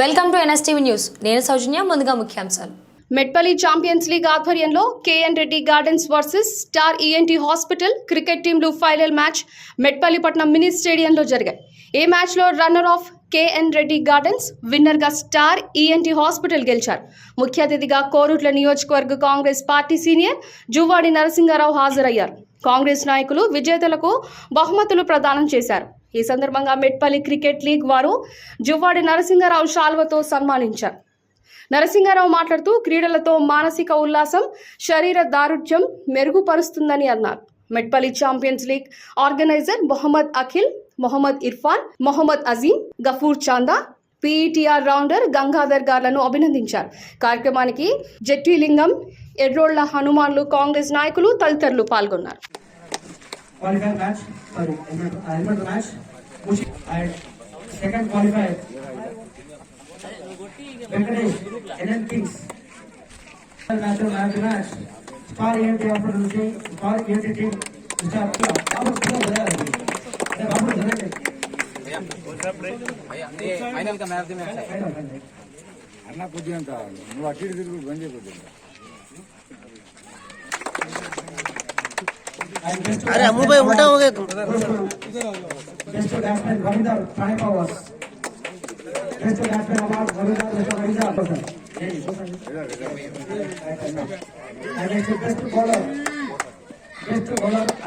Welcome to NSTV news. నేను సౌజన్య ముందుగా ముఖ్యాంశాలు. మెట్పల్లి ఛాంపియన్స్ లీగ్ ఆధ్వర్యంలో KN Reddy gardens versus star ENT hospital cricket టీంలు ఫైనల్ మ్యాచ్ మెట్పల్లిపట్నం మినీ స్టేడియంలో జరిగాయి. ఈ మ్యాచ్లో runner up KN Reddy gardens విన్నర్గా star ENT hospital గెలిచారు. ముఖ్య అతిథిగా కోరుట్ల నియోజకవర్గ Congress party senior Juvvadi Narasimha Rao హాజరయ్యారు. కాంగ్రెస్ నాయకులు విజేతలకు బహుమతులు ప్రదానం చేశారు. ఈ సందర్భంగా మెట్పల్లి క్రికెట్ లీగ్ వారు జువ్వాడి నరసింహారావు శాల్వతో సన్మానించారు. నరసింహారావు మాట్లాడుతూ క్రీడలతో మానసిక ఉల్లాసం శరీర దారుఢ్యం మెరుగుపరుస్తుందని అన్నారు. Metpally champions league organiser Mohammed Akhil Mohammed Irfan Mohammed Azeem Gafoor Chanda పీఈటీఆర్ rounder Gangadhar గార్లను అభినందించారు. కార్యక్రమానికి జట్టిలింగం ఎడ్రోళ్ళ హనుమాన్లు కాంగ్రెస్ నాయకులు తదితరులు పాల్గొన్నారు. qualifier match, sorry, element, uh, element match, Mushi, and second qualifier, Venkatesh, NN Kings. Match of match match, Star ENT after losing, Star ENT team, Mr. Abdullah, Babu Sura Zaya, the Babu Zaya, final గా match match final, final. అన్న కొద్దిగా అంత నువ్వు అటు ఇటు తిరుగు బంద్ చేయకూడదు अरे अमू भाई उल्टा हो गए तुम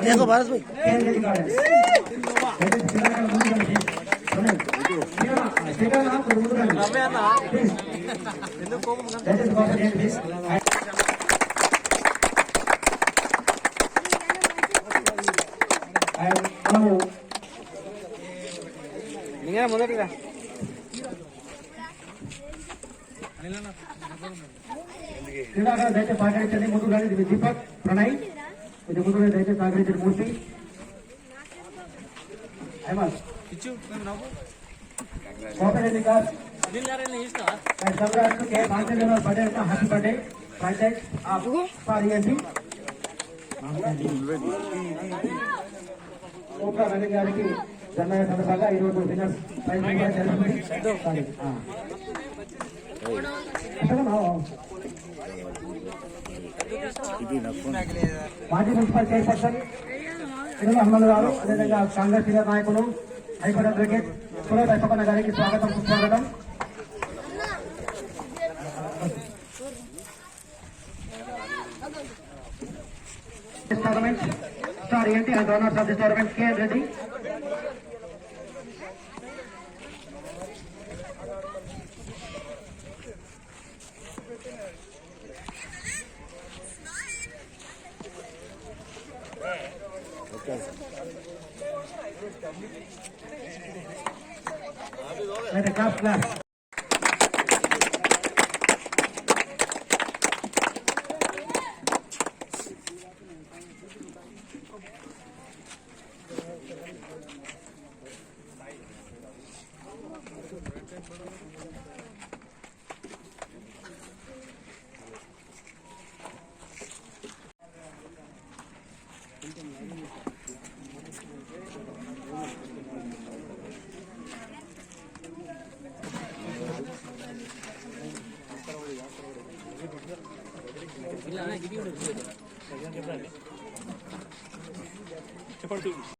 देखो भारत भाई। నీగా మొదటిగా క్రీడాకారులు దయచేసి సహకరించండి ముందు కానీ ఇది దీపక్ ప్రణయ్ ఇది ముందు కానీ దయచేసి సహకరించండి Murthy Hemanth Kopareddy garu and Samrat K Kanchan birthday happy birthday panchayat of పారియండి opera Ravi గారికి జన్మదిన సందర్భంగా ఈరోజు విన్నర్స్ ప్రైజ్ జరుగుతుంది మాజీ మున్సిపల్ చైర్పర్సన్ తిరుమల హనుమంతు గారు అదేవిధంగా కాంగ్రెస్ సీనియర్ నాయకులు high court advocate Suresh Ashokanna గారికి స్వాగతం సుస్వాగతం. Tournament Oriente as owners of this tournament, K. Reddy. Let the cup. చెప్పండి